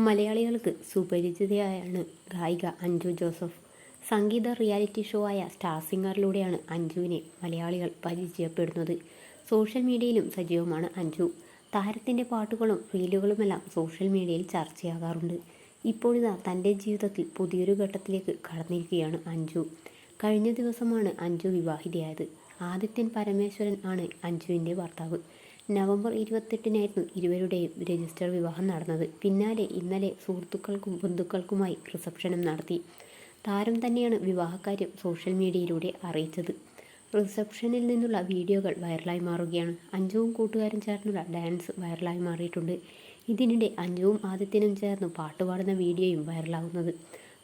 മലയാളികൾക്ക് സുപരിചിതയായാണ് ഗായിക അഞ്ജു ജോസഫ്. സംഗീത റിയാലിറ്റി ഷോ ആയ സ്റ്റാർ സിംഗറിലൂടെയാണ് അഞ്ജുവിനെ മലയാളികൾ പരിചയപ്പെടുന്നത്. സോഷ്യൽ മീഡിയയിലും സജീവമാണ് അഞ്ജു. താരത്തിന്റെ പാട്ടുകളും റീലുകളുമെല്ലാം സോഷ്യൽ മീഡിയയിൽ ചർച്ചയാകാറുണ്ട്. ഇപ്പോഴിതാ തന്റെ ജീവിതത്തിൽ പുതിയൊരു ഘട്ടത്തിലേക്ക് കടന്നിരിക്കുകയാണ് അഞ്ജു. കഴിഞ്ഞ ദിവസമാണ് അഞ്ജു വിവാഹിതയായത്. ആദിത്യൻ പരമേശ്വരൻ ആണ് അഞ്ജുവിന്റെ ഭർത്താവ്. നവംബർ ഇരുപത്തെട്ടിനായിരുന്നു ഇരുവരുടെയും രജിസ്റ്റർ വിവാഹം നടന്നത്. പിന്നാലെ ഇന്നലെ സുഹൃത്തുക്കൾക്കും ബന്ധുക്കൾക്കുമായി റിസപ്ഷനും നടത്തി. താരം തന്നെയാണ് വിവാഹക്കാര്യം സോഷ്യൽ മീഡിയയിലൂടെ അറിയിച്ചത്. റിസപ്ഷനിൽ നിന്നുള്ള വീഡിയോകൾ വൈറലായി മാറുകയാണ്. അഞ്ജുവും കൂട്ടുകാരും ചേർന്നുള്ള ഡാൻസ് വൈറലായി മാറിയിട്ടുണ്ട്. ഇതിനിടെ അഞ്ജുവും ആദിത്യനും ചേർന്ന് പാട്ടുപാടുന്ന വീഡിയോയും വൈറലാകുന്നത്.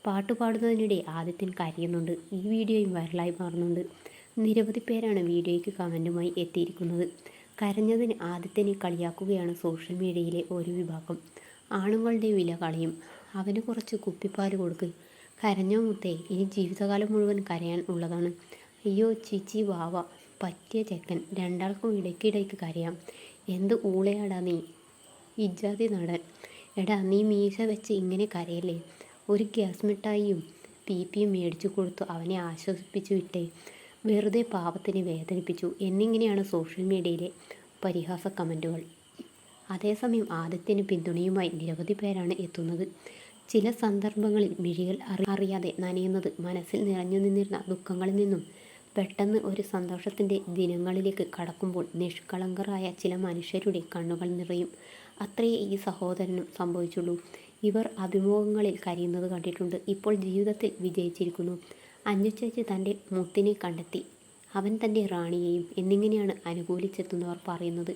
പാട്ടുപാടുന്നതിനിടെ ആദിത്യൻ കരയുന്നുണ്ട്. ഈ വീഡിയോയും വൈറലായി മാറുന്നുണ്ട്. നിരവധി പേരാണ് വീഡിയോയ്ക്ക് കമന്റുമായി എത്തിയിരിക്കുന്നത്. കരഞ്ഞതിന് ആദിത്യനെ കളിയാക്കുകയാണ് സോഷ്യൽ മീഡിയയിലെ ഒരു വിഭാഗം. ആണുങ്ങളുടെ വില കളയും. അവന് കുറച്ച് കുപ്പിപ്പാൽ കൊടുക്ക്. കരഞ്ഞ മുത്തേ ഇനി ജീവിതകാലം മുഴുവൻ കരയാൻ ഉള്ളതാണ്. അയ്യോ ചിച്ചി വാവ പറ്റിയ ചെക്കൻ. രണ്ടാൾക്കും ഇടയ്ക്കിടയ്ക്ക് കരയാം. എന്ത് ഊളയാടാ നീ? ഇജാതി നടൻ. എടാ നീ മീശ വെച്ച് ഇങ്ങനെ കരയല്ലേ? ഒരു ഗ്യാസ് മിഠായിയും പി പിയും മേടിച്ചു കൊടുത്തു അവനെ ആശ്വസിപ്പിച്ചു വിട്ടേ. വെറുതെ പാപത്തിനെ വേദനിപ്പിച്ചു. എന്നിങ്ങനെയാണ് സോഷ്യൽ മീഡിയയിലെ പരിഹാസ കമന്റുകൾ അതേസമയം ആദ്യത്തിന് പിന്തുണയുമായി നിരവധി പേരാണ് എത്തുന്നത്. ചില സന്ദർഭങ്ങളിൽ മിഴികൾ അറി അറിയാതെ നനയുന്നത് മനസ്സിൽ നിറഞ്ഞു നിന്നിരുന്ന ദുഃഖങ്ങളിൽ നിന്നും പെട്ടെന്ന് ഒരു സന്തോഷത്തിന്റെ ദിനങ്ങളിലേക്ക് കടക്കുമ്പോൾ നിഷ്കളങ്കരായ ചില മനുഷ്യരുടെ കണ്ണുകൾ നിറയും. അത്രയേ ഈ സഹോദരനും സംഭവിച്ചുള്ളൂ. ഇവർ അഭിമുഖങ്ങളിൽ കരയുന്നത് കണ്ടിട്ടുണ്ട്. ഇപ്പോൾ ജീവിതത്തിൽ വിജയിച്ചിരിക്കുന്നു. അഞ്ഞു ചേച്ചി തന്റെ മുത്തിനെ കണ്ടെത്തി. അവൻ തന്റെ റാണിയെയും എന്നിങ്ങനെയാണ് അനുകൂലിച്ചെത്തുന്നവർ പറയുന്നത്.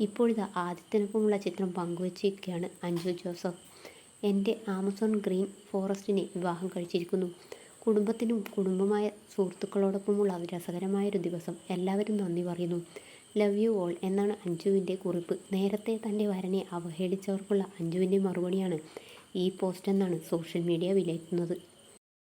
ഇപ്പോഴിതാ ആദിത്യനൊപ്പമുള്ള ചിത്രം പങ്കുവച്ചിരിക്കുകയാണ് അഞ്ജു ജോസഫ്. എന്റെ ആമസോൺ ഗ്രീൻ ഫോറസ്റ്റിനെ വിവാഹം കഴിച്ചിരിക്കുന്നു. കുടുംബത്തിനും കുടുംബമായ സുഹൃത്തുക്കളോടൊപ്പമുള്ള രസകരമായൊരു ദിവസം എല്ലാവരും നന്ദി പറയുന്നു. ലവ് യു ഓൾ എന്നാണ് അഞ്ജുവിന്റെ കുറിപ്പ്. നേരത്തെ തന്റെ വരനെ അവഹേളിച്ചവർക്കുള്ള അഞ്ജുവിന്റെ മറുപടിയാണ് ഈ പോസ്റ്റ് എന്നാണ് സോഷ്യൽ മീഡിയ വിലയിരുത്തുന്നത്.